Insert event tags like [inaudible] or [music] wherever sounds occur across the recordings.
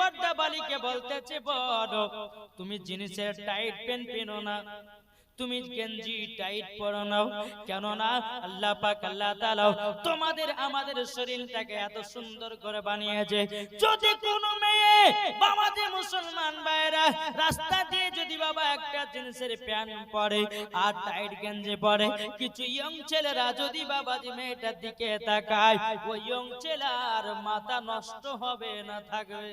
বেপর্দা বালিকে বলতেছে বড় তুমি জিনিসের টাইট প্যান্ট পেনো না। তুমি গেঞ্জি টাইট পরো নাও। কেননা আল্লাহ পাক, আল্লাহ তাআলা তোমাদের, আমাদের শরীরটাকে এত সুন্দর করে বানিয়েছে। যদি কোন মেয়ে বাবা মুসলমান ভাইরা রাস্তা দিয়ে যদি বাবা একটা জিনিসের প্যান্ট পরে আর টাইট গেঞ্জি পরে, কিছু ইয়ং ছেলেরা যদি বাবা মেয়েটার দিকে তাকায়, ওই ইয়ং ছেলের মাথা নষ্ট হবে না থাকবে।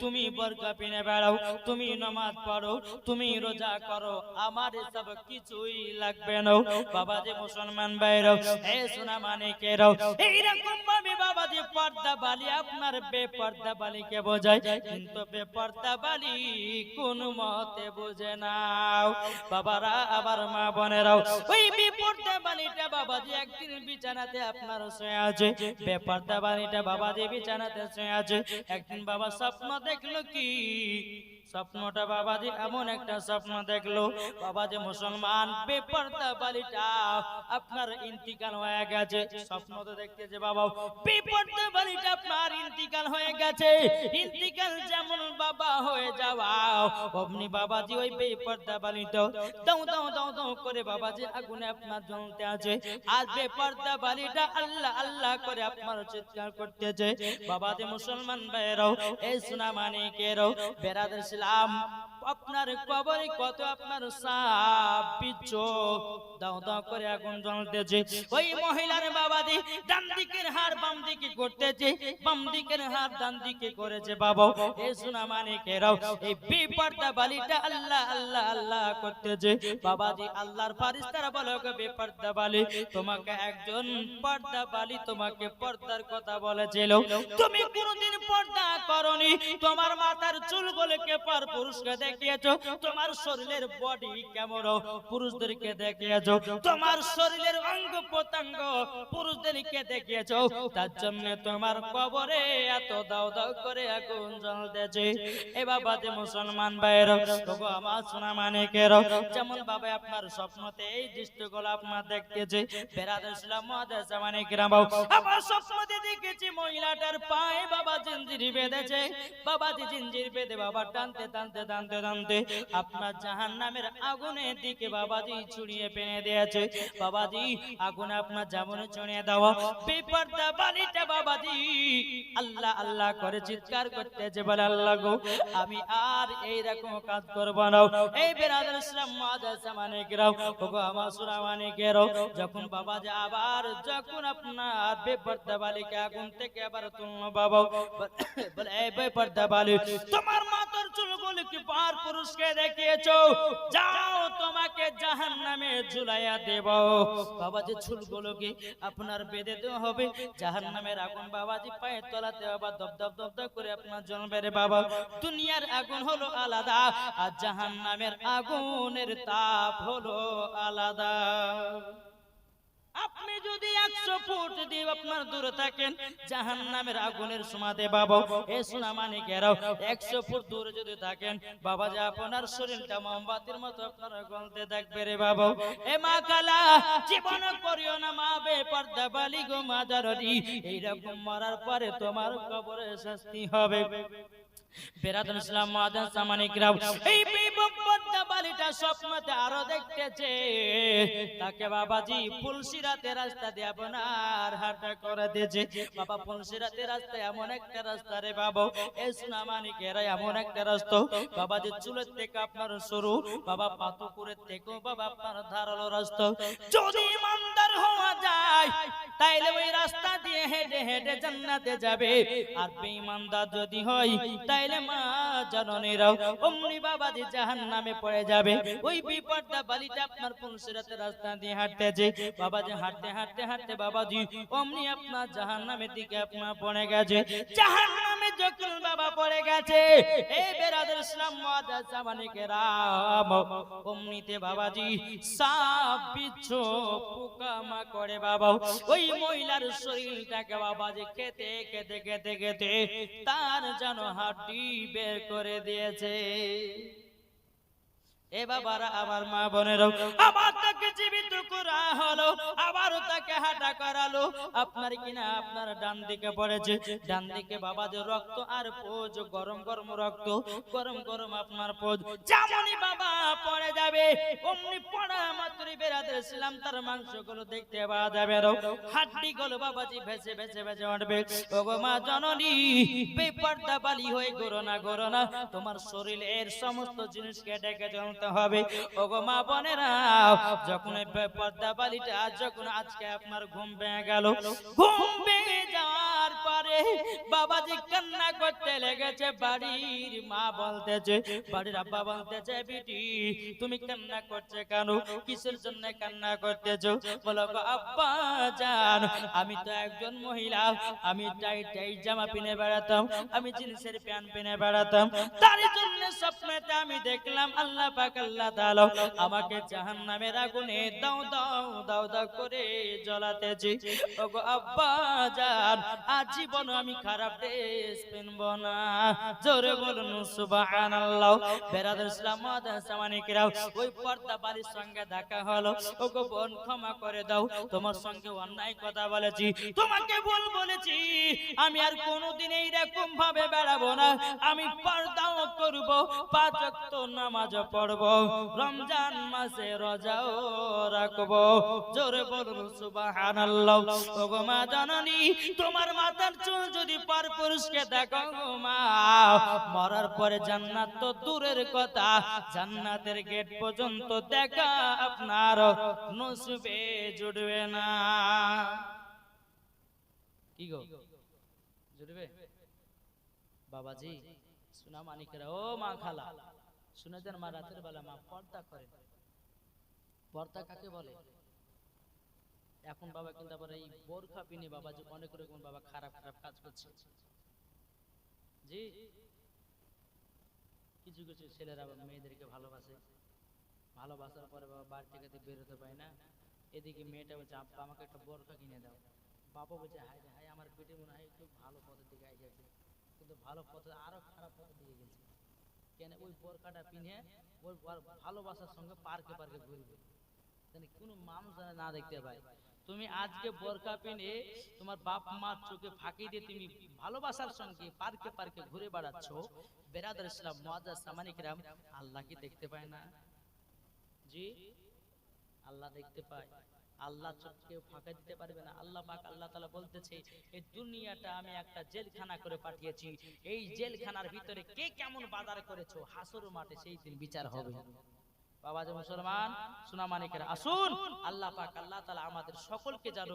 তুমি বরকা পিনে বেড়াও, তুমি নামাজ পড়ো, তুমি রোজা করো, আমার এসব কিছুই লাগবে না। বাবা যে মুসলমান বাইরও এ সোনা মানিকেরও, এইরকম ভাবে বাবা যে পর্দা বালি আপনার বেপর্দা বালিকে বোঝায়, কিন্তু বেপর্দা বালি কোন মতে বুঝে নাও বাবারা আবার মা বোনেরাও, ওই বেপর্দা বালিটা বাবা যে একদিন বিছানাতে আপনার শুয়ে আছে। বেপর্দা বালিটা বাবা যে বিছানাতে শুয়ে আছে। একদিন বাবা স্বপ্ন দেখল কি? স্বপ্নটা বাবাজি এমন একটা স্বপ্ন দেখল। বাবাজি মুসলমান, বেপর্দা বালিটা আপনার ইন্তিকাল হয়ে গেছে। স্বপ্ন তো দেখতেছে বাবা বেপর্দা বালিটা আপনার ইন্তিকাল হয়ে গেছে। ইন্তিকাল যেমন বাবা হয়ে যাওয়া, অমনি বাবাজি ওই বেপর্দা বালিটা দাও দাও দাও দাও করে বাবাজি আগুনে আপনার জ্বলতে আছে। আর বেপর্দা বালিটা আল্লাহ আল্লাহ করে আপনার চিৎকার করতেছে। বাবাজি মুসলমান ভাইরাও এই সোনা মানিকেরও বেড়াদের ইসলাম আপনার কবরে কত আপনার সাপ বিচ্ছু দাও দাও করে আগুন জ্বলতেছে। ওই মহিলার বাবা দি ডান দিকের হার বাম দিকে করতেছে। বাম দিকের হার ডান দিকে করেছে বাবা। এ সোনা মানিকেরাও এই বেপর্দা বালিটা আল্লাহ আল্লাহ আল্লাহ করতেছে। বাবাজি আল্লাহর ফারিস্তারা বলো বেপর্দা বালি, তোমাকে একজন পর্দা বালি তোমাকে পর্দার কথা বলেছিল। তুমি কোনদিন পর্দা করনি। তোমার মাথার চুলগুলোকে পর পুরুষকে দেখিয়েছো? তোমার শরীরের বডি কেমন? পুরুষদেরকে তোমার শরীরের অঙ্গ প্রত্যঙ্গ পুরুষদেরকে তার জন্য তোমার কবরে এত দাও দাও করে আগুন জ্বলতেছে। এ বাবা যে মুসলমান ভাইয়ের তবু আমার সোনা যেমন বাবা আপনার স্বপ্নতে এই দৃশ্যগুলো আপনার দেখতেছে, বেড়াতে ইসলাম মহাদেশ আমার স্বপ্নতে দেখেছি মহিলাটার পায়ে বাবা জিঞ্জিরি বেঁধেছে, বাবাজি জিঞ্জির বেঁধে, বাবা টানতে টানতে টানতে টানতে। আপনার জাহান নামের আগুনের দিকে বাবাজি ছুড়িয়ে পেনে দিয়েছে। বাবাজি, আগুন আপনার জামনে ছড়িয়ে দেওয়া। বেপর্দা বালিটা বাবাজি, আল্লাহ আল্লাহ করে চিৎকার করতেছে বলে, আল্লাহ গো, আমি আর এই রকম কাজ করব না। এই বেরাদার ইসলাম মাদ্রাসা মানে গেরাও ওগো আমার সুরা মানে গেরাও যখন বাবাজি আবার, যখন আপনার বেপর্দা বালিকে আগুন থেকে আবার তুললো, বাবা [coughs] আপনার বেঁধে হবে? জাহান নামের আগুন বাবাজি পায়ে তলাতে বাবা দপ দপ করে আপনার রে বাবা। দুনিয়ার আগুন হলো আলাদা, আর জাহান নামের আগুনের তাপ হলো আলাদা। যদি একশো ফুট দিয়ে আপনার দূরে থাকেন জাহান নামের আগুনের সমাধে বাবা। এ সোনা মানে গেরাও একশো ফুট দূরে যদি থাকেন, বাবা যে আপনার শরীরটা মোমবাতির মতো আপনারা গলতে থাকবে রে বাবা। এ মা কালা, জীবন করিও না মা বে, পর্দা বালি গো মাজারি এইরকম মরার পরে তোমার কবরে শাস্তি হবে। বেরাদুল ইসলাম মাদান সামানিকরাও এই বিপদটা বালিটা স্বপ্নতে আরও দেখতেছে। তাকে বাবাজি ফুলসিরাতে রাস্তা দিয়ে আপনার হাঁটা করে দিয়েছে। বাবা ফুলসিরাতে রাস্তা এমন একটা রাস্তা রে বাবা এই সুনামানিকেরা এমন একটা রাস্তা। বাবাজি চুলের থেকে আপনার শুরু বাবা পাতুপুরের থেকেও বাবা আপনার ধারালো রাস্তা। যদি ইমানদার হওয়া যায় তাইলে ওই রাস্তা দিয়ে হেঁটে হেঁটে জান্নাতে যাবে। আর বেঈমানদার যদি হয় তাইলে মা জননীরাও অমনি বাবা যে জাহান নামে পড়ে যাবে। ওই বিপদটা বালিটা আপনার পুলসিরাতে রাস্তা দিয়ে হাঁটতে যে বাবা যে হাঁটতে হাঁটতে হাঁটতে বাবাজি অমনি আপনার জাহান নামের দিকে আপনার পড়ে গেছে। জাহান্নামে যখন বাবা পড়ে গেছে। এই বেরাদের ইসলাম অমনিতে বাবাজি সাপ, বিচ্ছু, পোকামা করে বাবা। ওই মহিলার শরীরটাকে বাবাজি খেতে খেতে খেতে খেতে তার যেন হাড্ডি বের করে দিয়েছে। এ বাবারা আমার মা বোনেরও আবার তাকে জীবিত করা হলো আবারও তাকে হাঁটা করালো। আপনার কিনা আপনার ডান দিকে পড়েছে ডান দিকে বাবা রক্ত আর পোজ গরম গরম রক্ত গরম গরম আপনার পোজ। যেমনই বাবা পড়ে যাবে অমনি পড়া মাত্র বেরাতে ছিলাম তার মাংসগুলো দেখতে পাওয়া যাবে হাড্ডি গুলো বাবাজি ভেসে ভেসে ভেসে উঠবে। ওগো মা জননী বেপর্দা বালি হয়ে গরো না গরো না। তোমার শরীরের সমস্ত জিনিসকে ডেকে চলতে হবে। ওগো মা বোনেরা, যখন এই বেপর্দা বালিটা যখন আজকে আপনার ঘুম ভেঙে গেল, ঘুম ভেঙে যাওয়ার পরে বাবাজি কান্না করতে লেগেছে, বাড়ির মা বলতেছে, বাড়ির আব্বা বলতেছে, বিটি, তুমি কান্না করছে কেন? কিসের জন্য কান্না করতেছো? বলো আব্বা জান, আমি তো একজন মহিলা, আমি টাইট টাইট জামা পিনে বেড়াতাম, আমি জিন্সের প্যান্ট পিনে বেড়াতাম। তার জন্য স্বপ্নেতে আমি দেখলাম আল্লাহ পাক আল্লাহ তাআলা আমাকে জাহান্নামের আগুনে দাও দাও দাও দাও করে ওগো আব্বা জান, আজীবন আমি খারাপ ড্রেস না। জোরে বলুন, সুবহানাল্লাহ। ওই পর্দা সঙ্গে দেখা হলো। ওগো বোন, ক্ষমা করে দাও। তোমার সঙ্গে অন্যায় কথা বলেছি। তোমাকে ভুল বলেছি। আমি আর কোনোদিন এইরকম ভাবে বেড়াবো না। আমি পর্দাও করব, পাঁচ নামাজ পড়ব। রমজান মাসে রোজাও রাখব। জোরে বলুন, সুবহানাল্লাহ। ওগো মা জননী, তোমার মাথার চুল যদি পর পুরুষকে দেখো মা, মরার পরে জান্নাত তো দূরের কথা। জান্নাতের গেট পর্যন্ত দেখা আপনার নসবে জুড়বে না। কি গো? জুড়বে বাবাজি, সোনা মানিকেরা ও মা খালা। শুনে দেন মা রাতের বেলা মা পর্দা করে পর্দা কাকে বলে? এখন বাবা কিন্তু আবার এই বোরখা পিনে বাবা যে অনেক রকম বাবা খারাপ খারাপ কাজ করছে। জি? কিছু কিছু ছেলেরা মেয়েদেরকে ভালোবাসে। ভালোবাসার পরে বাবা বাড়ি থেকে বেরোতে পায় না। এদিকে মেয়েটা বলছে, আব্বা, আমাকে একটা বোরখা কিনে দাও। বাবা বলছে হাই হাই আমার পেটে মনে হয় একটু ভালো পথের দিকে আই গেছে কিন্তু ভালো পথে আরও খারাপ পথের দিকে গেছে। কেন ওই বোরখাটা পিনে ওই ভালোবাসার সঙ্গে পার্কে পার্কে ঘুরবে। জানি কোনো মানুষ যেন না দেখতে পায়। তুমি আজকে বোরকা পিনে তোমার বাপ মার চোখে ফাঁকি দিয়ে তুমি ভালোবাসার সঙ্গে পার্কে পার্কে ঘুরে বেড়াচ্ছ, বেরাদার ইসলাম মুআজ্জাজ সামানিকরাম আল্লাহ কি দেখতে পায় না? জি? আল্লাহ দেখতে পায়। আল্লাহ চোখকে ফাঁকা দিতে পারবে না। আল্লাহ পাক আল্লাহ তালা বলতেছে এই দুনিয়াটা আমি একটা জেলখানা করে পাঠিয়েছি। এই জেলখানার ভিতরে কে কেমন বাজার করেছ? হাসর মাঠে সেই দিন বিচার হবে। বাবা যে মুসলমান সোনা মানিকের আসুন, আল্লাহ পাক, আল্লাহ তাআলা আমাদের সকলকে যেন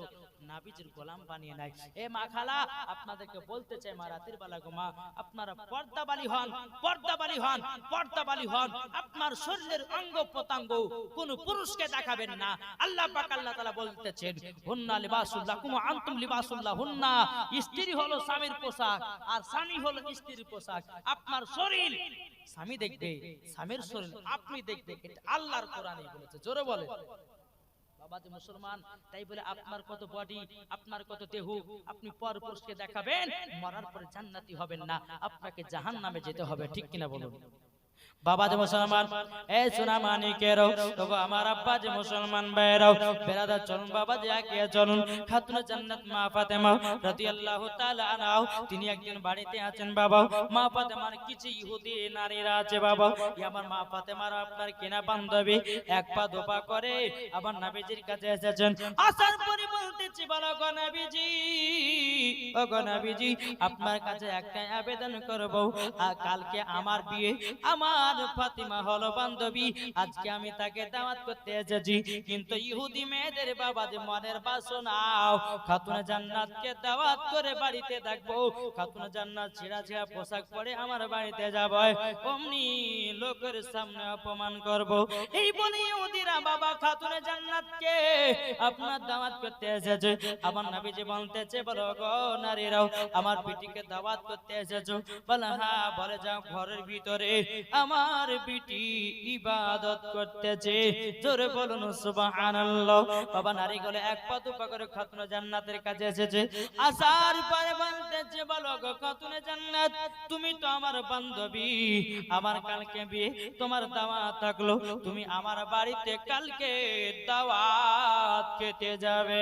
নাবিজের গোলাম বানিয়ে নেয়। এ মা খালা, আপনাদেরকে বলতে চাই মা, রাতের বেলা গো মা আপনারা পর্দাবালি হন পর্দাবালি হন পর্দাবালি হন। আপনার শরীরের অঙ্গ প্রত্যঙ্গ কোন পুরুষকে দেখাবেন না। আল্লাহ পাক, আল্লাহ তাআলা বলতেছেন, হুন্না লিবাসুল্লাহ কুম আনতুম লিবাসুল্লাহ হুন্না স্ত্রী হলো স্বামীর পোশাক, আর স্বামী হলো স্ত্রীর পোশাক। আপনার শরীর স্বামী দেখবে স্বামীর শরীর আপনি দেখবে এটা আল্লাহর কোরআনে বলেছে জোরে বলে বাবা যে মুসলমান তাই বলে আপনার কত বডি আপনার কত দেহ আপনি পর পুরুষকে দেখাবেন মরার পরে জান্নাতি হবেন না আপনাকে জাহান্নামে যেতে হবে ঠিক কিনা বলুন? বাবা যে মুসলমান, এ সোনা মানিকেরও তবু আমার আব্বা যে মুসলমান ভাইরাও বেরাদা চলুন, বাবা যে আগে চলুন। খাতুনে জান্নাত মা ফাতেমা রাদিয়াল্লাহু তাআলা আনহা। তিনি একদিন বাড়িতে আছেন বাবা। মা ফাতেমার কিছু ইহুদি নারীরা আছে বাবা। এই আমার মা ফাতেমার আপনার কেনা বান্ধবী। এক পা দোপা করে আবার নবীজির কাছে এসেছেন। আসার পরে বলতেছি বলো গো নবীজি ও গো নবীজি, আপনার কাছে একটা আবেদন করব। আর কালকে আমার বিয়ে, আমার ফাতিমা হলো বান্ধবী। আজকে আমি তাকে দাওয়াত করতে এসেছি। কিন্তু ইহুদি মেয়েদের বাবা যে মনের বাসনাও খাতুনে জান্নাতকে দাওয়াত করে বাড়িতে থাকব। খাতুনে জান্নাত ছিঁড়া ছিঁড়া পোশাক পরে আমার বাড়িতে যাব। অমনি লোকের সামনে অপমান করব। এই বলে ইহুদিরা বাবা খাতুনে জান্নাতকে আপনার দাওয়াত করতে এসেছে। আমার নবীজি বলতেছে, বলো গো নারীরাও, আমার বিটিকে দাওয়াত করতে এসেছ? বলে হ্যাঁ বলে যাও ঘরের ভিতরে। আমার বিটি ইবাদত করতেছে। জোরে বলুন, সুবহানাল্লাহ। বাবা নারী গলে এক পা দুপা করে খাতুনে জান্নাতের কাছে এসেছে। আসার পরে বলতেছে, বলো গো খাতুনে জান্নাত, তুমি তো আমার বান্ধবী। আমার কালকে বিয়ে, তোমার দাওয়াত থাকল। তুমি আমার বাড়িতে কালকে দাওয়াত খেতে যাবে।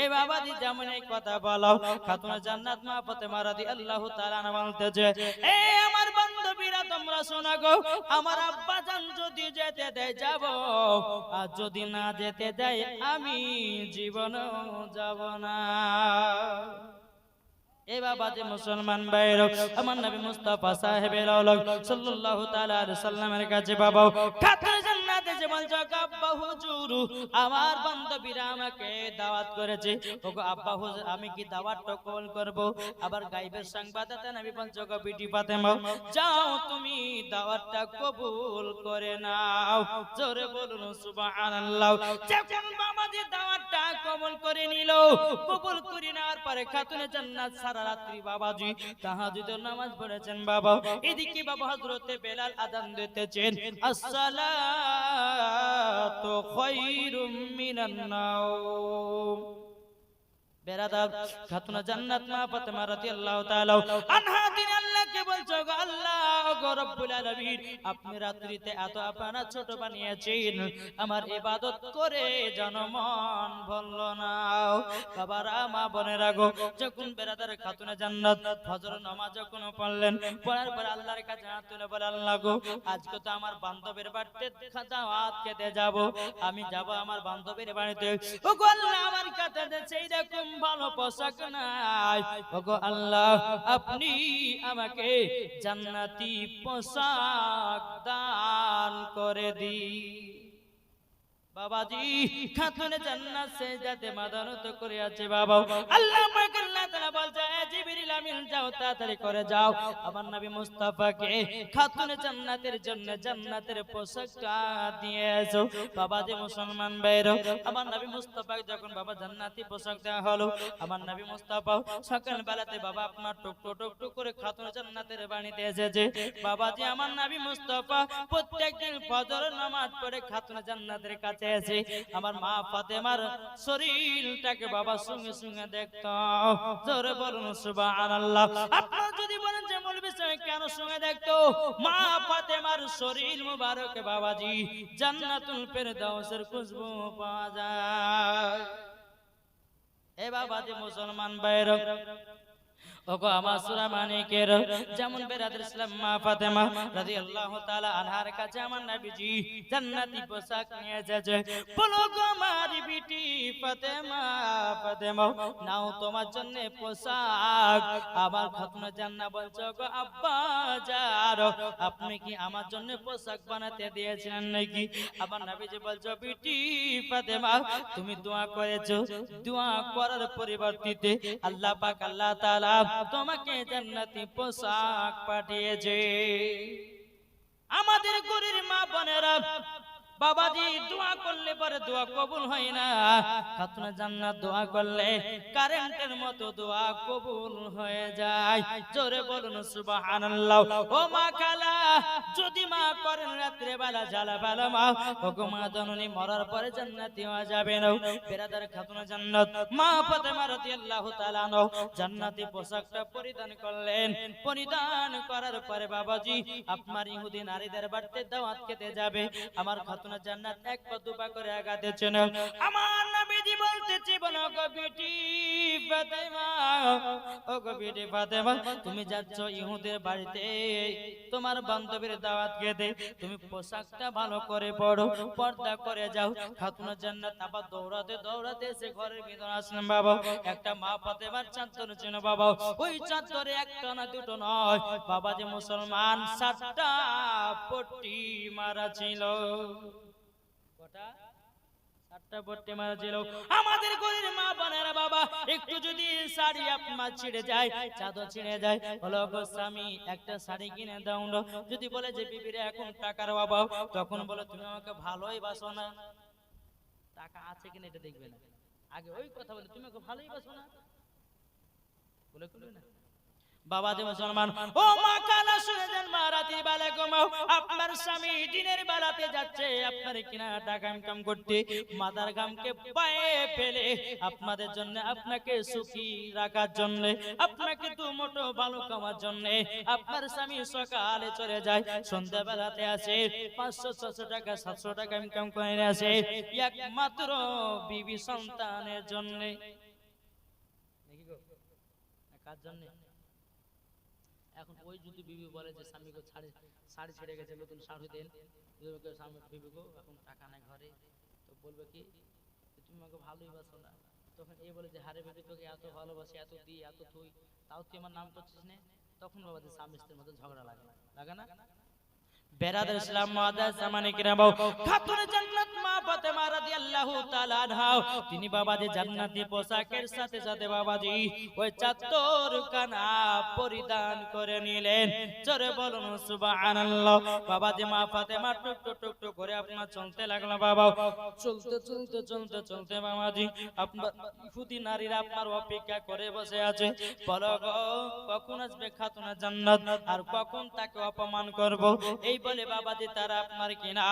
এই বাবাজি, যেমন এই কথা বলো। খাতুনে জান্নাত মা ফাতেমা রাদিয়াল্লাহু তাআলা বলতেছে, এ আমার বান্ধবীরা, তোমরা শোনা গো আমার আব্বা জান যদি যেতে দেয়, যাব। আর যদি না যেতে দেয়, আমি জীবন যাব না। এ বাবা যে মুসলমান বাইর আমার নবী মুস্তাফা সাহেবের অলক সাল্লাল্লাহু তাআলা আলাইহি সাল্লামের কাছে বাবা খাতুন আমার বান্ধবীরা আমাকে দাওয়াত করেছে। আব্বা হুজুর আমি কি দাওয়াতটা করব? আবার বিটি যাও তুমি দাওয়াতটা কবুল করে নাও। জোরে বলুন, সুবহানাল্লাহ। যখন যে দাওয়াতটা কবুল করে নিল, কবুল করে নেওয়ার পরে খাতুনে জান্নাত সারা রাত্রি বাবাজি তাহাজুদের নামাজ পড়েছেন বাবা। এদিকে বাবা হযরতে বেলাল আযান দিতেছেন আসসালাতু খায়রুম খৈরুম নাওম বেরাদার খাতুনা জান্নাত মা ফাতেমা রাদিয়াল্লাহু তাআলা আনহা তিনি আল্লাহকে বলছো গো আল্লাহ গো রব্বুল আলামিন, আপনি রাত্রিতে এত আপনারা ছোট বানিয়েছেন, আমার ইবাদত করে জনমন বলল না। বাবারা, মা বোনেরা গো, যখন বেরাদার খাতুনা জান্নাত ফজর নামাজ যখন পড়লেন, পড়ার পর আল্লাহর কাছে হাত তুলে বলে, আল্লাহ গো, আজকে তো আমার বান্ধবীর বাড়িতে খাজাওয়াত খেতে যাব, আমি যাব আমার বান্ধবীর বাড়িতে। ও গো আল্লাহ, আমার কাছে সেই রকম ভালো পোশাক নাই। ওগো আল্লাহ, আপনি আমাকে জান্নাতি পোশাক দান করে দি বাবাজি, খাতুনে জান্নাত সেজদাতে মাদানত করে আছে বাবা আল্লাহ আল্লাহ তাআলা বলছে, এ জিবরিল আমিন, যাও জান্নাতের জন্য ভাইরা আমার নবী মুস্তাফা যখন বাবা আমার বাবা আপনার টুক টুক টুক টুক করে খাতুনে জান্নাতের বাণীতে এসেছে। বাবাজি, আমার নবী মুস্তাফা প্রত্যেকদিন ফজর নামাজ পড়ে খাতুনে জান্নাতের কাছে এসে, আমার মা ফাতেমার শরীরটাকে বাবা সঙ্গে সঙ্গে দেখতো। জোরে বলুন, সুবহানাল্লাহ। আপনারা যদি বলেন যে মৌলভী সাহেব, কেন সঙ্গে দেখতো? মা ফাতেমার শরীর মুবারক বাবাজি, জান্নাতুল ফেরদাউসের খুশবু পাওয়া যায়। এ বাবাজি মুসলমান বাইরে ওগো, আমার সুরা মানিকের যেমন মা ফাতেমা আনহার কাছে আমার জান্নাতি পোশাক নিয়ে এসেছে বলো গো বিটি ফাতেমা ফাতেমা নাও তোমার জন্য পোশাক। আমার খাতুন জান্নাত বলছো গো আব্বা, যার, আপনি কি আমার জন্য পোশাক বানাতে দিয়েছেন নাকি? আমার নবীজি বলছো, বিটি ফাতেমা, তুমি দোয়া করেছ। দোয়া করার পরিবর্তিতে আল্লাহ পাক আল্লাহ তাআলা তোমাকে জান্নাতি পোশাক পাঠিয়েছে। আমাদের গরির মা বোনেরা, বাবাজি দোয়া করলে পরে দোয়া কবুল হয় না। খাতুনা জান্নাত দোয়া করলে কারেন্টের মতো দোয়া কবুল হয়ে যায়। জোরে বলুন সুবহানাল্লাহ। ও মা খালা যদি মা করেন রাত্রে বেলা জ্বালা বেলা, মা ও গো মা জননী মরার পরে জান্নাতি হওয়া যাবে না। বেরাদার খাতুনা জান্নাত, মা ফাতেমা রাদিয়াল্লাহু তাআলা আনহা জান্নাতি পোশাকটা পরিধান করলেন। পরিধান করার পরে বাবাজি, আপনার ইহুদি নারীদের বাড়িতে দাওয়াত খেতে যাবে। আমার খাতুনা জান্নাত এক পা দুপা করে আগাতেছেন আমার নবীজি বলতেছে বলো গো বেটি ফাতেমা ও গো ফাতেমা, তুমি যাচ্ছ ইহুদের বাড়িতে। তোমার বান্ধবীর দাওয়াত খেতে তুমি পোশাকটা ভালো করে পড়ো পর্দা করে যাও। খাতুনা জান্নাত আবার দৌড়াতে দৌড়াতে এসে ঘরের ভিতর আসলেন বাবা। একটা মা পাতে ফাতেমার চাঁদর চেন বাবা। ওই চাঁদরে একটা না দুটো নয়। বাবা যে মুসলমান, সাতটা পটি মারা ছিল। কটা সাতটা পট্টি মারা ছিল একটু শাড়ি কিনে দাও যদি বলে যে এখন টাকার অভাব। তখন বলে, তুমি আমাকে ভালোই বাসো না। টাকা আছে কিনা এটা দেখবে না। আগে ওই কথা বলে, তুমি ভালোই বাসো না। বলে না। বাবা যে মুসলমান, ও মা, কালা শুনে যান মা রাতে বেলা ঘুমাও। আপনার স্বামী দিনের বেলাতে যাচ্ছে, আপনার কিনা টাকা ইনকাম করতে। মাদার গামকে পায়ে ফেলে। আপনাদের জন্য, আপনাকে সুখী রাখার জন্য, আপনাকে দু মোটো ভালো কামার জন্য, আপনার স্বামী সকালে চলে যায় সন্ধ্যা বেলাতে আসে, পাঁচশো, ছশো টাকা, সাতশো টাকা ইনকাম করে আসে, একমাত্র বিবি সন্তানের জন্য। কার জন্য? এখন ওই যদি বিবি বলে যে স্বামীকে শাড়ি শাড়ি ছেড়ে গেছে, নতুন শাড়ি দেন স্বামী গো এখন টাকা নাই ঘরে। তো বলবে কি তুমি আমাকে ভালোই বাসো না। তখন এই বলে যে, হারে বেবি, তোকে এত ভালোবাসি, এত দিই, এত তুই তাও তুই আমার নাম করছিস না? তখন বাবা যে স্বামী স্ত্রীর মধ্যে ঝগড়া লাগে। লাগে না? বেরাদের ইসলাম মাদার জামানে কিরাবাও খাতুন জান্নাত মা ফাতেমা রাদিয়াল্লাহু তাআলা আনহা, তিনি বাবাজি জান্নাতি পোশাকের সাথে সাথে বাবাজি ওই চাদর কানা পরিধান করে নিলেন। জোরে বলুন, সুবহানাল্লাহ। বাবাজি মা ফাতেমা টুক টুক টুক টুক করে আপনার চলতে লাগল বাবা। চলতে চলতে চলতে চলতে বাবাজি, আপনার ইহুদি নারীরা আপনার অপেক্ষা করে বসে আছে। বলো গো, কখন আসবে খাতুনা জান্নাত? আর কখন তাকে অপমান করব? এই বলে, বাবাজি, তারা আপনার কিনা?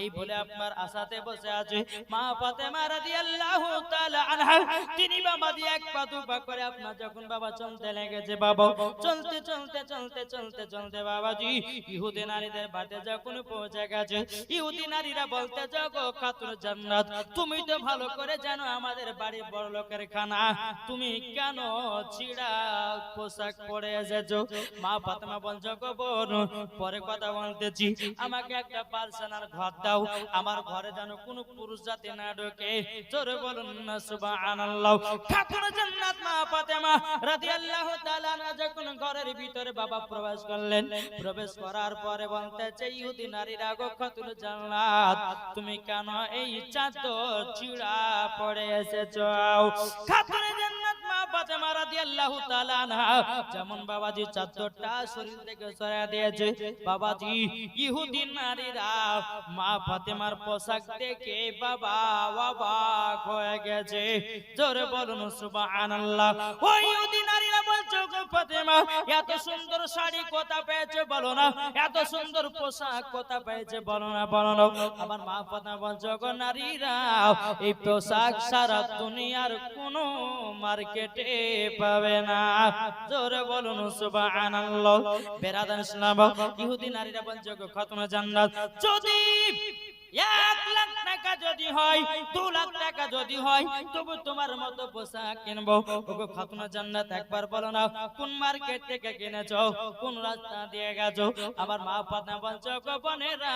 এই বলে আপনার আশাতে বসে আছে মা তাআলা আনহা। তিনি বাবাজি, এক পা করে আপনার যখন বাবা চলতে লেগেছে, বাবা, চলতে চলতে চলতে চলতে চলতে বাবাজি, ইহুদি নারীদের যখন পৌঁছে গেছে, ইহুদি নারীরা বলতে জান্নাত, তুমি তো ভালো করে জানো আমাদের বাড়ি বড় লোকের খানা। তুমি কেন ছিড়া পোশাক পরে এসেছ? মা ফাতেমা বলছো গো পরে কথা বলতেছি আমাকে একটা পার্সোনাল ঘর দাও আমার ঘরে যেন কোনো পুরুষ জাতি না ঢোকে। জোরে বলুন না সুবহানাল্লাহ। খাতুন জান্নাত মা ফাতেমা রাদিয়াল্লাহু তাআলা আনহা যখন ঘরের ভিতরে বাবা প্রবেশ করলেন প্রবেশ করার পরে বলতেছে ইহুদি নারীরা গো খাতুন জান্নাত তুমি কেন এই চাদর চিড়া পড়ে এসেছ? খাতুন ফাতেমা রাদিয়াল্লাহু তাআলা যেমন বাবাজি চাদরটা শরীর থেকে দিয়েছে। বাবাজি, ইহুদি নারীরা মা ফাতেমার পোশাক দেখে বাবা অবাক হয়ে গেছে। জোরে বলুন, সুবহানাল্লাহ। ওই ইহুদি নারীরা বলছো গো ফাতেমা, এত সুন্দর শাড়ি কোথা পেয়েছে? বলো না। এত সুন্দর পোশাক কোথা পেয়েছে? বলো না বলো না। আমার মা ফাতেমা বলছো গো, নারীরা, এই পোশাক সারা দুনিয়ার কোনো মার্কেটে পাবে না। জোরে বলুন সুবহানাল্লাহ। বেরাদান ইসলাম ইহুদি নারীরা বঞ্চক খতনা জান্নাত। যদি এক লাখ টাকা যদি হয়, দু লাখ টাকা যদি হয়, তবু তোমার মতো পোশাক কিনবো। ওগো খাতুনা জান্নাত, একবার বলো না কোন মার্কেট থেকে কিনেছো? কোন রাস্তা দিয়ে গেছো? আমার মা পাতা বলছো গো বোনেরা,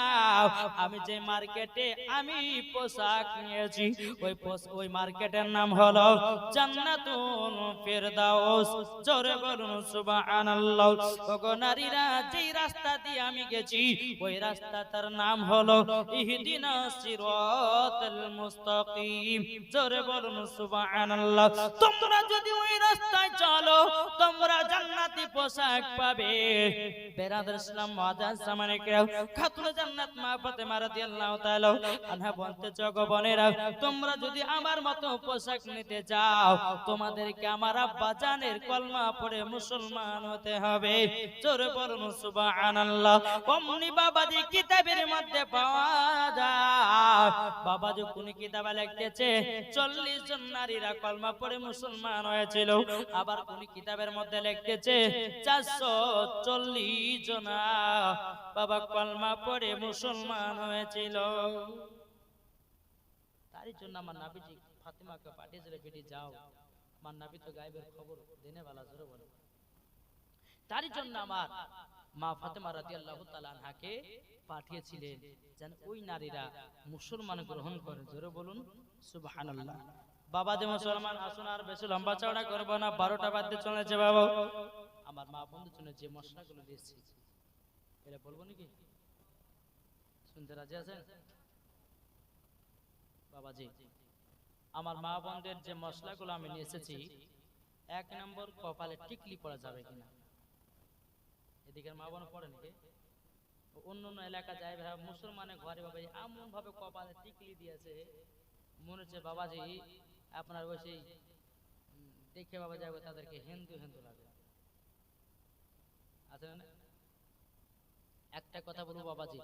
আমি যে মার্কেটে আমি পোশাক নিয়েছি, ওই ওই মার্কেটের নাম হলো জান্নাতুল ফেরদাউস। জোরে বলুন, সুবহানাল্লাহ। ওগো নারীরা, যেই রাস্তা দিয়ে আমি গেছি, ওই রাস্তাটার নাম হলো ইহদিনা সিরাতাল মুস্তাকিম। জোরে বলুন সুবহানাল্লাহ। তোমরা যদি ওই রাস্তায় চলো তোমরা জান্নাতি পোশাক পাবে। বেরাদার ইসলাম মাদার সামানে কেউ খাতুন জান্নাত মা ফাতেমা রাদিয়াল্লাহু তাআলা আনহা বলতে জগো তোমরা যদি আমার মতো পোশাক নিতে চাও তোমাদেরকে আমার আব্বা জানের কলমা পড়ে মুসলমান হতে হবে। জোরে বলুন সুবহানাল্লাহ। অমনি বাবাজি কিতাবের মধ্যে পাওয়া যায় বাবাজি কোন কিতাবে লিখতেছে 40 জন নারীরা কলমা পড়ে মুসলমান হয়েছিল। আবার কোন কিতাবের মধ্যে লিখতেছে 440 জনা বাবা কলমা পড়ে মুসলমান হয়েছিল। তারই জন্য আমার নাবিজি ফাতিমাকে পাঠিয়েছিল, বেটি যাও। আমার নাবি তো গায়েবের খবর দিনে বেলা জোরে বলে। তারই জন্য আমার মা ফাতেমা রাদিয়াল্লাহু তাআলা আনহাকে পাঠিয়েছিলেন যেন ওই নারীরা মুসলমান গ্রহণ করে। জোরে বলুন, সুবহানাল্লাহ। বাবা যে মুসলমান, আসুন আর বেশি লম্বা চওড়া করব না, বারোটা বাদ দিয়ে চলেছে বাবা। আমার মা বন্ধুর জন্য যে মশলাগুলো দিয়েছি এটা বলব নাকি? শুনতে রাজি আছেন? বাবাজি, আমার মা বোনদের যে মশলাগুলো আমি নিয়ে এসেছি, এক নম্বর কপালে টিকলি পড়া যাবে কিনা? এদিকের মা বোন পড়ে নাকি? অন্য অন্য এলাকা যায়, ভাই, মুসলমানের ঘরে বাবা এমন ভাবে কপালে টিকলি দিয়েছে, মনে হচ্ছে বাবাজি আপনার ওই সেই দেখে বাবা যাবে, তাদেরকে হিন্দু হিন্দু লাগে। আছে না একটা কথা বলব বাবাজি,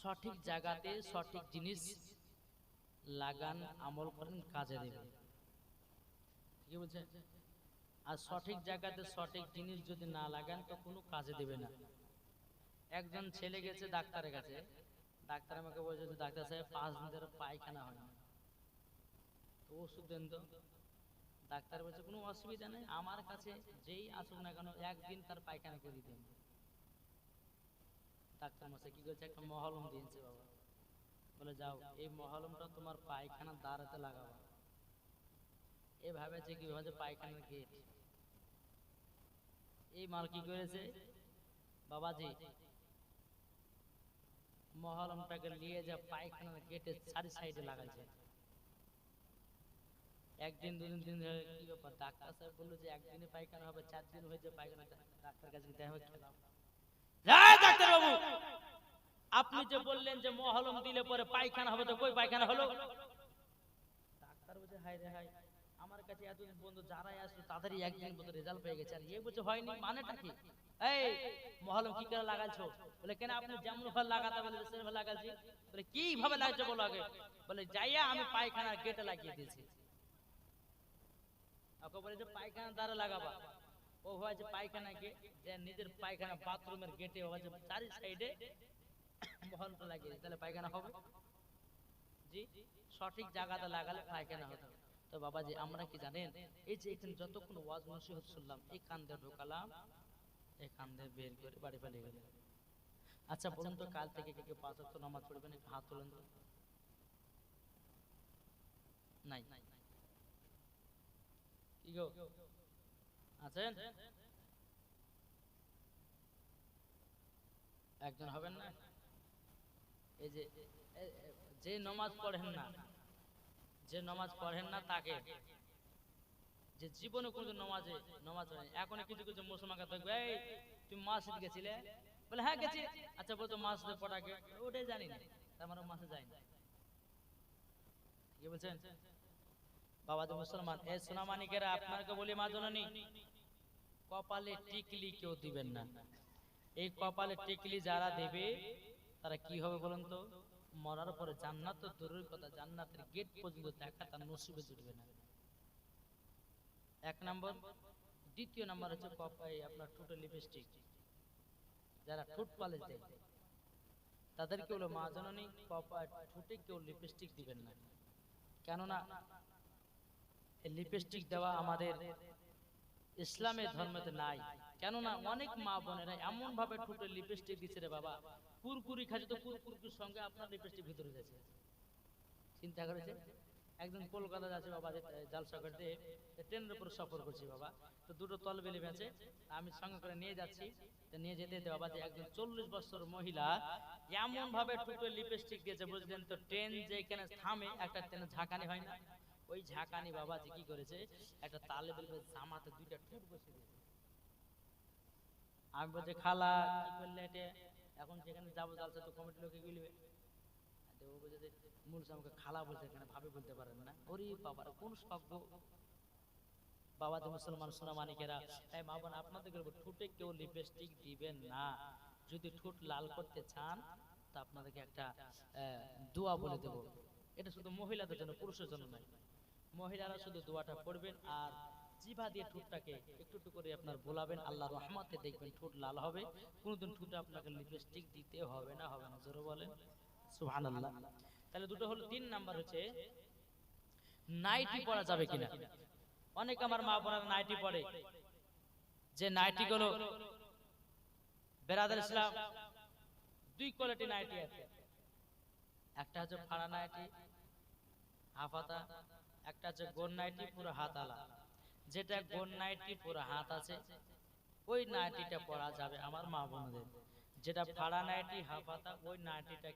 সঠিক জায়গাতে সঠিক জিনিস লাগান, আমল করেন, কাজে দেবে কি বলছে আর সঠিক জায়গাতে সঠিক জিনিস যদি না লাগান, তো কোনো কাজে দেবে না। একজন ছেলে গেছে ডাক্তারের কাছে। ডাক্তার আমাকে বলছে যে, ডাক্তার সাহেব, পাঁচ দিন ধরে পায়খানা হয় তো ওষুধ দেন তো। ডাক্তার বলছে, কোনো অসুবিধা নেই, আমার কাছে যেই আসুক না কেন, একদিন তার পায়খানা করে দেন। ডাক্তার মশাই কি করছে, একটা মহলম দিয়েছে বাবা। বলে, যাও, এই মহলমটা তোমার পায়খানা দাঁড়াতে লাগাবা এভাবে যে কি পায়খানার গেট। এই মাল কি করেছে? বাবাজি মহলমটাকে নিয়ে যা পায়খানার গেটের চারি সাইডে লাগাইছে। একদিন, দুদিন, তিন দিন কি ব্যাপার? ডাক্তার সাহেব বলল যে একদিনে পায়খানা হবে, চার দিন হয়েছে পায়খানা ডাক্তার কাছে দেখা হবে খেলাম ডাক্তার বাবু, আপনি যে বললেন যে মহলম দিলে পরে পায়খানা হবে, তো কই পায়খানা হলো? ডাক্তার বলছে হাই রে হাই কাছে যারাই আসলো, তাদেরই একদিন মতো রেজাল্ট পেয়ে গেছে। আর এ বলছে হয়নি, মানেটা কি? এই কি করে লাগাইছো? বলে, কেন আপনি যেমন লাগাতে বলে লাগাইছি? বলে লাগাইছো বলো আগে? বলে, যাইয়া আমি পায়খানা গেটে লাগিয়ে দিয়েছি। বলে যে পায়খানা দ্বারা লাগাবা। ও হয়েছে পায়খানা গে যে নিজের পায়খানা বাথরুমের গেটে হয়েছে চারি সাইডে মহলটা লাগিয়ে। তাহলে পায়খানা হবে? জি, সঠিক জায়গাতে লাগালে পায়খানা হবে। তো বাবাজি আমরা কি জানেন? এই যে এখানে যতক্ষণ ওয়াজ নসিহত শুনলাম এই কান্দে ঢোকালাম এই কান্দে বের করে বাড়ি পালিয়ে গেল আচ্ছা বলুন তো কাল থেকে কে পাঁচ ওয়াক্ত নামাজ পড়বেন? একটু হাত তোলেন তো। নাই। কি গো? আছেন? একজন হবেন না? এই যে যে নমাজ পড়েন না। যে নমাজ পড়েন না তাকে। যে জীবনে কোনো নমাজে নমাজ পড়েন এখন কিছু কিছু মুসলমানকে দেখবে, এই তুমি মাসিদ গেছিলে? বলে হ্যাঁ গেছি। আচ্ছা বলতো মাসিদে পড়াকে ওটাই জানি না, তার মানে মাসে যাই না। কি বলছেন? বাবা তো মুসলমান, এ সোনামানিকেরা, আপনাকে বলি মা জননী কপালে টিকলি কেউ দিবেন না। এই কপালে টিকলি যারা দেবে, তারা কি হবে বলুন তো? মরার পরে জান্নাত তো দূরের কথা, জান্নাতের গেট পর্যন্ত দেখা তার নসিবে জুটবে না। এক নম্বর, দ্বিতীয় নম্বর হচ্ছে কপাই আপনার ঠোঁটে লিপস্টিক যারা ঠোঁট পালিশ দেয়, তাদেরকে হলো মা জননী কপায় ঠোঁটে কেউ লিপস্টিক দিবেন না। কেননা লিপস্টিক দেওয়া আমাদের ইসলামের ধর্মেতে নাই। কেননা অনেক মা বোনেরা এমন ভাবে ঠোঁটে লিপস্টিক দিচ্ছে রে বাবা। কুরকুরি খাচ্ছে তো কুরকুরির সঙ্গে আপনার লিপস্টিক ভিতরে যাচ্ছে। চিন্তা করেছে একদিন কলকাতা যাচ্ছে বাবা জালসা করতে ট্রেনের উপর সফর করছি বাবা। তো দুটো তলবেলি বেঁচে আমি সঙ্গে করে নিয়ে যাচ্ছি। তো নিয়ে যেতে যেতে বাবা যে একজন চল্লিশ বছর মহিলা এমন ভাবে ঠোঁটে লিপস্টিক দিয়েছে বুঝলেন তো ট্রেন যেখানে থামে একটা ট্রেনে ঝাঁকানি হয় না। ওই ঝাঁকানি বাবা যে কি করেছে? একটা তালে বেলবে জামাতে দুইটা ঠোঁট বসে দিয়েছে। আমি বলছি খালা কি করলে এটা? এখন যেখানে যাব জালসা তো কমিটি লোকে গিলবে। ও বলছে মূল আমাকে খালা বলছে এখানে ভাবে বলতে পারেন না। ওরে বাবার কোন শব্দ বাবা তো মুসলমান সোনা মানিকেরা তাই মা বোন আপনাদের বলব ঠোঁটে কেউ লিপস্টিক দিবেন না। যদি ঠোঁট লাল করতে চান তা আপনাদেরকে একটা দোয়া বলে দেব। এটা শুধু মহিলাদের জন্য পুরুষের জন্য নয়। মহিলারা শুধু দোয়াটা পড়বেন আর জিভা দিয়ে ঠোঁটটাকে একটু একটু করে আপনার বোলাবেন আল্লাহ রহমাতে দেখবেন ঠোঁট লাল হবে। কোনোদিন ঠোঁটে আপনাকে লিপস্টিক দিতে হবে না হবে না জোরে বলেন। সুবহানাল্লাহ। তাহলে দুটো হলো তিন নাম্বার হচ্ছে নাইটি পরা যাবে কিনা? অনেক আমার মা বোনের নাইটি পড়ে যে নাইটি গুলো বেরাদার ইসলাম দুই কোয়ালিটি নাইটি আছে। একটা হচ্ছে ফাড়া নাইটি হাফাতা একটা হচ্ছে গোন নাইটি পুরো হাত আলা। যেটা গোন নাইটি পুরো হাত আছে ওই নাইটিটা পরা যাবে আমার মা বোনদের। যেটা ফাড়া নাইটি হাফাতা ওই নাইটিটা